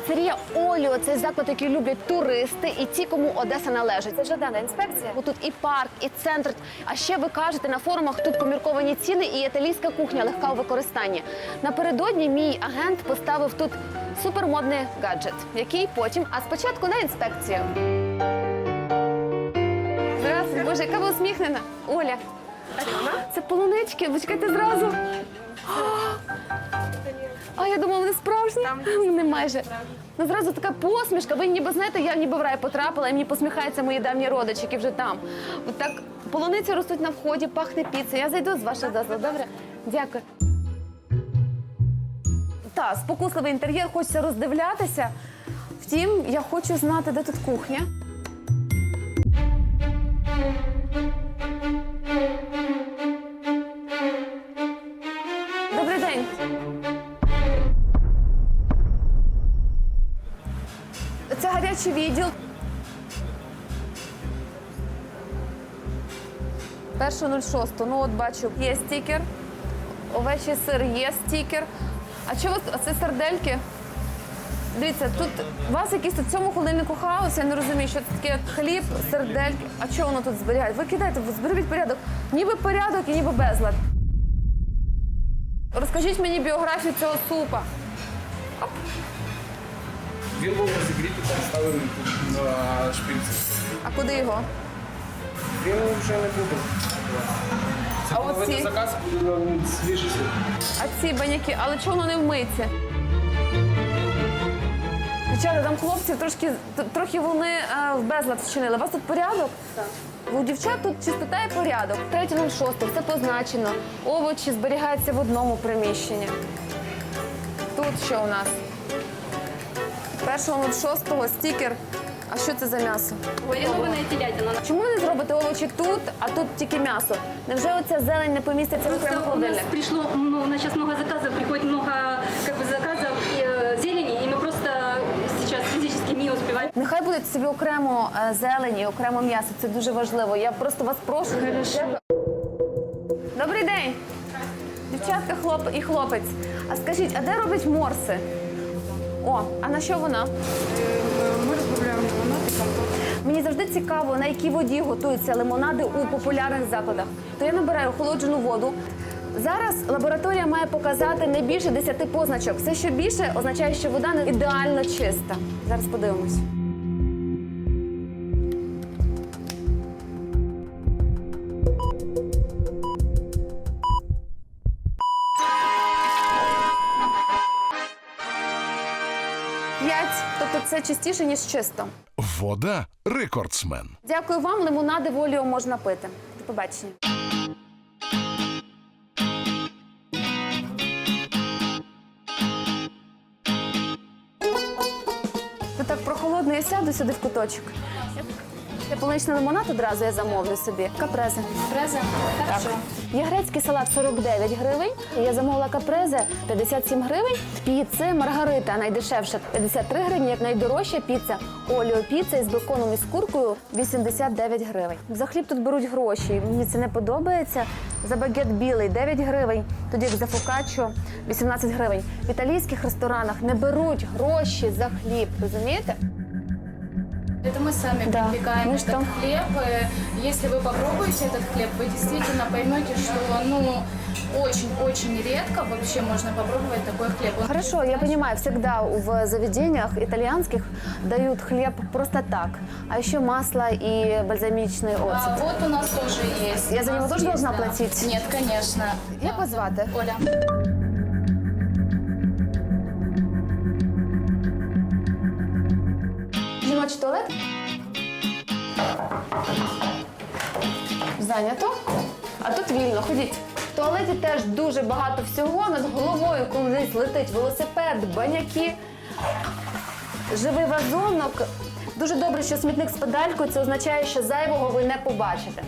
Піцерія Оліо це заклад, який люблять туристи і ті, кому Одеса належить. Це жадана інспекція. Бо тут і парк, і центр. А ще ви кажете на форумах тут помірковані ціни і італійська кухня легка у використанні. Напередодні мій агент поставив тут супермодний гаджет, який потім, а спочатку на інспекцію. Здравствуйте, боже, яка ви усміхнена. Оля. Це полунички, ви чекайте зразу. А я думала, вони справжні. Вони майже. Ну зразу така посмішка. Ви ніби знаєте, я ніби в рай потрапила, і мені посміхаються мої давні родичі, які вже там. От так полуниці ростуть на вході, пахне піцею. Я зайду з вашого дозволу. Добре? Дякую. Так, спокусливий інтер'єр, хочеться роздивлятися. Втім, я хочу знати, де тут кухня. 1.06. Ну от бачу, є стікер. Овечий сир є стікер. А чого це сердельки? Дивіться, тут у вас якийсь у цьому холодильнику хаос, я не розумію, що це таке хліб, сердельки. А чого воно тут зберігають? Ви кидайте, зберіть порядок. Ніби порядок і ніби безлад. Розкажіть мені біографію цього супа. Оп. Він був розігріти, та ставлений на шпильці. А куди його? Він вже не буде. Це А половина оці? заказ буде. А ці баняки, але чого воно не вмиться? Дівчата, там хлопці трошки, трохи вони е, в безлад вчинили. У вас тут порядок? Так. У дівчат тут чистота і порядок. 3.06, все позначено. Овочі зберігаються в одному приміщенні. Тут що у нас? 1.06 стікер. А що це за м'ясо? Маринованная телятина. Чому ви не зробите овочі тут, а тут тільки м'ясо? Невже оця зелень не поміститься в окремий Просто у нас холодильник? пришло, ну, у нас сейчас много заказов, приходит много как бы заказов э, зелени, и мы просто сейчас физически не успеваем. Нехай буде собі окремо е, зелень і окремо м'ясо. Це дуже важливо. Я просто вас прошу. Дякую. Добрий день. Дівчатка, хлоп і хлопець. А скажіть, а де роблять морси? О, а на що вона? Мені завжди цікаво, на якій воді готуються лимонади у популярних закладах. То я набираю охолоджену воду. Зараз лабораторія має показати не більше 10 позначок. Все, що більше, означає, що вода не ідеально чиста. Зараз подивимось. П'ять. Тобто це чистіше, ніж чисто. Вода рекордсмен. Дякую вам. Лимонади воліо можна пити. До побачення. Ну так прохолодно, я сяду сюди в куточок. Я полуничний лимонад одразу я замовлю собі. Капрезе. Фраза? Хорошо. Є грецький салат 49 гривень. Я замовила капрезе 57 гривень. Піци Маргарита найдешевша 53 гривні. Як найдорожча піца Оліо піца із беконом і з куркою 89 гривень. За хліб тут беруть гроші. Мені це не подобається. За багет білий 9 гривень, тоді як за фокаччо 18 гривень. В італійських ресторанах не беруть гроші за хліб. Розумієте? Это мы сами Да. припекаем Ну этот что? хлеб. Э, Если вы попробуете этот хлеб, вы действительно поймете, что ну очень-очень редко вообще можно попробовать такой хлеб. Он Хорошо, я понимаю, всегда в заведениях итальянских дают хлеб просто так, а еще масло и бальзамичный А, оцет. вот у нас тоже есть. Я за него тоже должна да. платить? Нет, конечно. Як вас звати? Оля. Жіночий туалет? Зайнято. А тут вільно, ходіть. В туалеті теж дуже багато всього. Над головою колись летить велосипед, баняки, живий вазонок. Дуже добре, що смітник з педалькою. Це означає, що зайвого ви не побачите.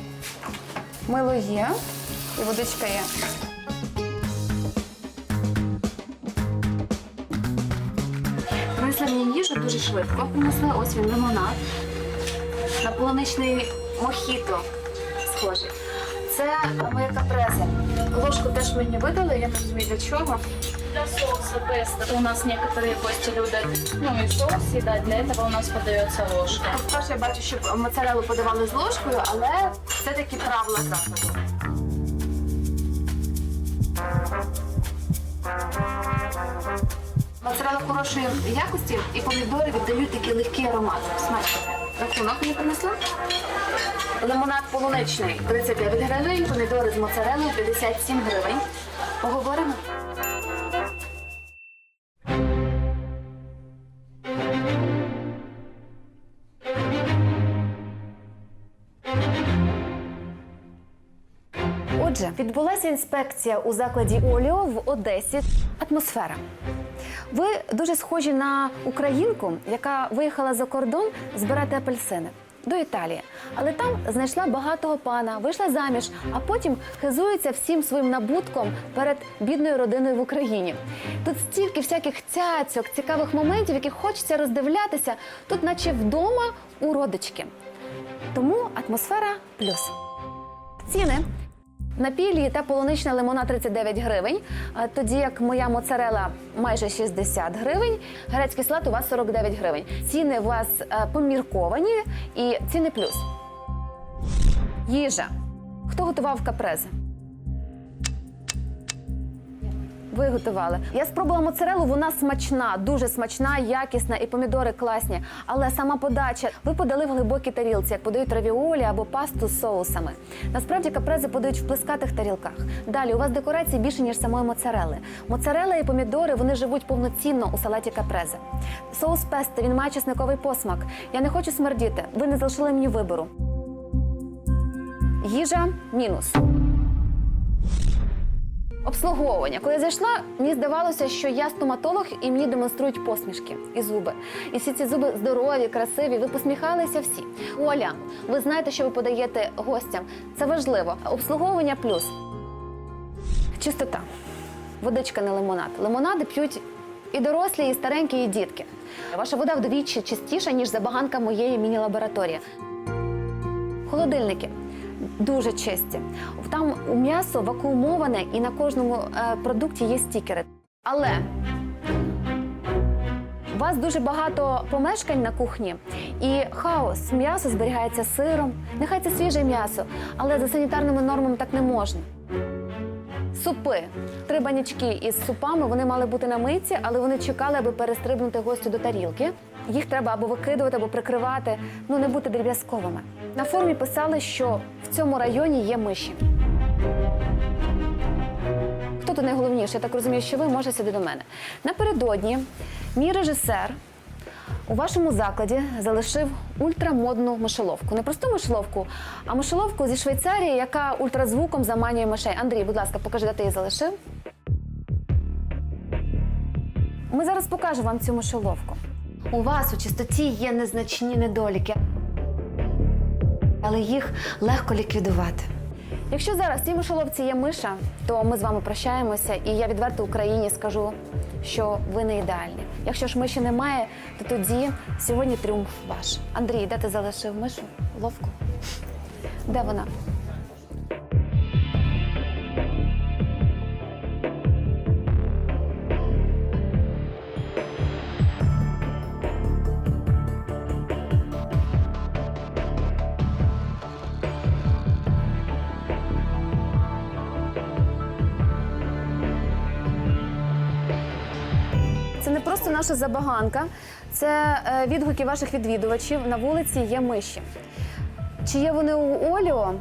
Мило є і водичка є. Принесли мені їжу дуже швидко. Принесли ось він лимонад. На полуничний мохіто схожий. Це моя капреза. Ложку теж мені видали, я не розумію для чого. для соуса песто. У нас некоторые гости любят, ну и соус съедать. Для этого у нас подается ложка. Вперше я бачу, що моцарелу подавали з ложкою, але це такі правила закладу. Хорошої якості і помідори віддають такий легкий аромат. Смачно. Рахунок мені принесла. Лимонад полуничний 39 гривень, помідори з моцарелою 57 гривень. Поговоримо. Отже, відбулася інспекція у закладі Оліо в Одесі. Атмосфера. Ви дуже схожі на українку, яка виїхала за кордон збирати апельсини до Італії. Але там знайшла багатого пана, вийшла заміж, а потім хизується всім своїм набутком перед бідною родиною в Україні. Тут стільки всяких цяцьок, цікавих моментів, яких хочеться роздивлятися, тут, наче вдома у родички. Тому атмосфера плюс. Ціни. Напій та полунична лимона 39 гривень, тоді як моя моцарела майже 60 гривень, грецький салат у вас 49 гривень. Ціни у вас е, помірковані і ціни плюс. Їжа. Хто готував капрези? Ви готували. Я спробувала моцарелу, вона смачна, дуже смачна, якісна і помідори класні. Але сама подача, ви подали в глибокій тарілці, як подають равіолі або пасту з соусами. Насправді капрези подають в плескатих тарілках. Далі у вас декорації більше ніж самої моцарели. Моцарела і помідори вони живуть повноцінно у салаті капрези. Соус песто, він має чесниковий посмак. Я не хочу смердіти. Ви не залишили мені вибору. Їжа мінус. Обслуговування. Коли я зайшла, мені здавалося, що я стоматолог і мені демонструють посмішки і зуби. І всі ці зуби здорові, красиві. Ви посміхалися всі. Оля, ви знаєте, що ви подаєте гостям. Це важливо. Обслуговування плюс. Чистота. Водичка не лимонад. Лимонади п'ють і дорослі, і старенькі, і дітки. Ваша вода вдвічі чистіша, ніж забаганка моєї міні-лабораторії. Холодильники дуже чисті. Там м'ясо вакуумоване і на кожному е, продукті є стікери. Але у вас дуже багато помешкань на кухні і хаос. М'ясо зберігається сиром. Нехай це свіже м'ясо, але за санітарними нормами так не можна. Супи. Три банячки із супами вони мали бути на митці, але вони чекали, аби перестрибнути гостю до тарілки. Їх треба або викидувати, або прикривати, ну не бути дріб'язковими. На формі писали, що в цьому районі є миші. Хто тут найголовніше? Я так розумію, що ви можете сюди до мене. Напередодні мій режисер у вашому закладі залишив ультрамодну мишеловку. Не просту мишеловку, а мишеловку зі Швейцарії, яка ультразвуком заманює мишей. Андрій, будь ласка, покажи, де ти її залишив. Ми зараз покажемо вам цю мишеловку. У вас у чистоті є незначні недоліки, але їх легко ліквідувати. Якщо зараз цій мишоловці є миша, то ми з вами прощаємося, і я відверто Україні скажу, що ви не ідеальні. Якщо ж миші немає, то тоді сьогодні тріумф ваш. Андрій, де ти залишив мишу? Ловку? Де вона? Не просто наша забаганка, це е, відгуки ваших відвідувачів. На вулиці є миші. Чи є вони у Оліо?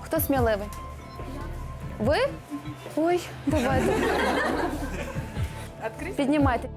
Хто сміливий? Ви? Ой, давайте. Піднімайте.